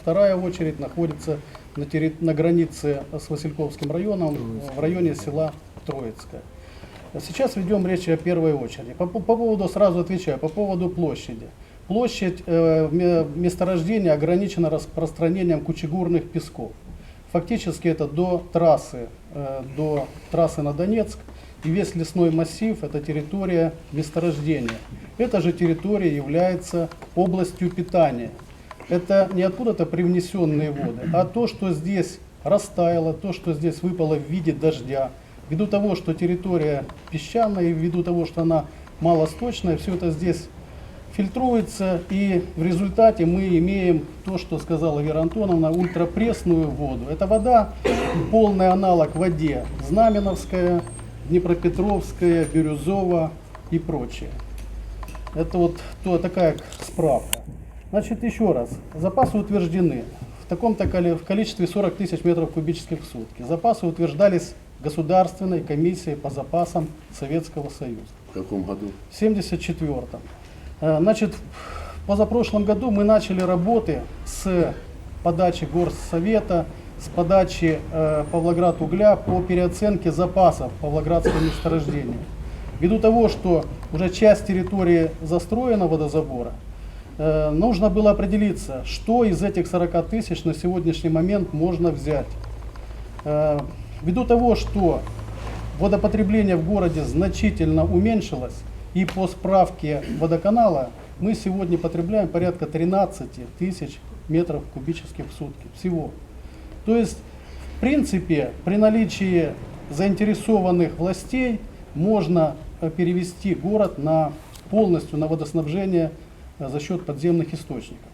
Вторая очередь находится на, терри- на границе с Васильковским районом, в районе села Троицкое. Сейчас ведем речь о первой очереди. По, по поводу, сразу отвечаю, по поводу площади. Площадь э, ме- месторождения ограничена распространением кучегурных песков. Фактически это до трассы, э, до трассы на Донецк. И весь лесной массив – это территория месторождения. Эта же территория является областью питания. Это не откуда-то привнесенные воды, а то, что здесь растаяло, то, что здесь выпало в виде дождя. Ввиду того, что территория песчаная, и ввиду того, что она малосточная, все это здесь фильтруется, и в результате мы имеем то, что сказала Вера Антоновна, ультрапресную воду. Это вода, полный аналог воде Знаменовская, Днепропетровская, Бирюзова и прочее. Это вот то, такая справка. Значит, еще раз. Запасы утверждены в таком-то в количестве 40 тысяч метров кубических в сутки. Запасы утверждались Государственной комиссией по запасам Советского Союза. В каком году? В 1974. Значит, в позапрошлом году мы начали работы с подачи Горсовета, с подачи э, Павлоград угля по переоценке запасов Павлоградского месторождения. Ввиду того, что уже часть территории застроена водозабора, э, нужно было определиться, что из этих 40 тысяч на сегодняшний момент можно взять. Э, Ввиду того, что водопотребление в городе значительно уменьшилось, и по справке водоканала мы сегодня потребляем порядка 13 тысяч метров кубических в сутки всего. То есть, в принципе, при наличии заинтересованных властей можно э, перевести город на полностью на водоснабжение э, Э, за счет подземных источников.